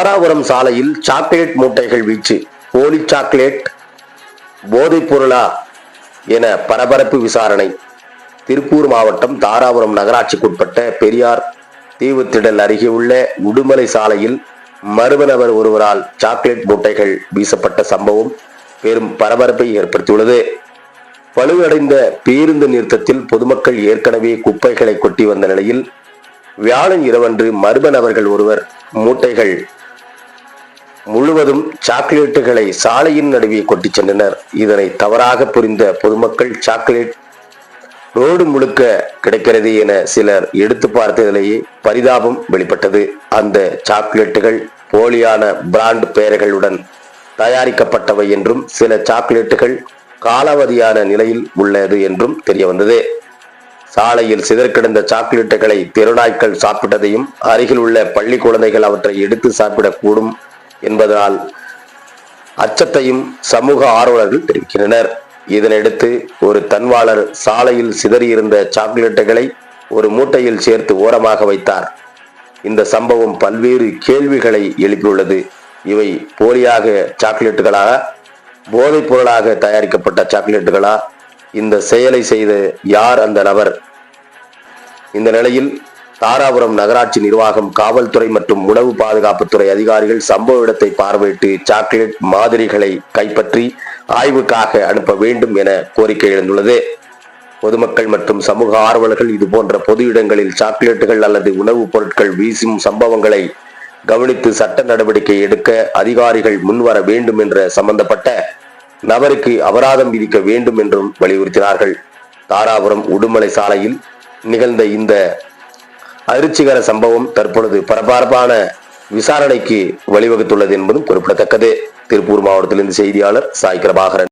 தாராபுரம் சாலையில் சாக்லேட் மூட்டைகள் வீச்சு. போலி சாக்லேட் போதைப் பொருளா என பரபரப்பு விசாரணை. திருப்பூர் மாவட்டம் தாராபுரம் நகராட்சிக்குட்பட்ட பெரியார் தீவுத்திடல் அருகே உள்ள உடுமலை சாலையில் மர்ம நபர் ஒருவரால் சாக்லேட் மூட்டைகள் வீசப்பட்ட சம்பவம் பெரும் பரபரப்பை ஏற்படுத்தியுள்ளது. பழுவடைந்த பேருந்து நிறுத்தத்தில் பொதுமக்கள் ஏற்கனவே குப்பைகளை கொட்டி வந்த நிலையில் வியாழன் இரவன்று மர்ம நபர்கள் ஒருவர் மூட்டைகள் முழுவதும் சாக்லேட்டுகளை சாலையின் நடுவே கொட்டிச் சென்றனர். இதனை தவறாக புரிந்த பொதுமக்கள் சாக்லேட் ரோடு முழுக்க கிடைக்கிறது என சிலர் எடுத்து பார்த்ததிலேயே பரிதாபம் வெளிப்பட்டது. அந்த சாக்லேட்டுகள் போலியான பிராண்ட் பெயர்களுடன் தயாரிக்கப்பட்டவை என்றும் சில சாக்லேட்டுகள் காலாவதியான நிலையில் உள்ளது என்றும் தெரிய வந்தது சாலையில் சிதற்கிடந்த சாக்லேட்டுகளை தெருநாய்க்கள் சாப்பிட்டதையும் அருகில் உள்ள பள்ளி குழந்தைகள் அவற்றை எடுத்து சாப்பிடக்கூடும் என்பதனால் அச்சத்தையும் சமூக ஆர்வலர்கள் தெரிவிக்கின்றனர். இதனையடுத்து ஒரு தன்வாளர் சாலையில் சிதறியிருந்த சாக்லேட்டுகளை ஒரு மூட்டையில் சேர்த்து ஓரமாக வைத்தார். இந்த சம்பவம் பல்வேறு கேள்விகளை எழுப்பியுள்ளது. இவை போலியாக சாக்லேட்டுகளாக போதைப் பொருளாக தயாரிக்கப்பட்ட சாக்லேட்டுகளா? இந்த செயலை செய்த யார் அந்த நபர்? இந்த நிலையில் தாராபுரம் நகராட்சி நிர்வாகம் காவல்துறை மற்றும் உணவு பாதுகாப்புத்துறை அதிகாரிகள் சம்பவ இடத்தை பார்வையிட்டு சாக்லேட் மாதிரிகளை கைப்பற்றி ஆய்வுக்காக அனுப்ப வேண்டும் என கோரிக்கை எழுந்துள்ளது. பொதுமக்கள் மற்றும் சமூக ஆர்வலர்கள் இது போன்ற பொது இடங்களில் சாக்லேட்டுகள் அல்லது உணவுப் பொருட்கள் வீசும் சம்பவங்களை கவனித்து சட்ட நடவடிக்கை எடுக்க அதிகாரிகள் முன்வர வேண்டும் என்ற சம்பந்தப்பட்ட நபருக்கு அபராதம் விதிக்க வேண்டும் என்றும் வலியுறுத்தினார்கள். தாராபுரம் உடுமலை சாலையில் நிகழ்ந்த இந்த அதிர்ச்சிகர சம்பவம் தற்பொழுது பரபரப்பான விசாரணைக்கு வழிவகுத்துள்ளது என்பதும் குறிப்பிடத்தக்கது. திருப்பூர் மாவட்டத்திலிருந்து செய்தியாளர் சாய்கிரபாகரன்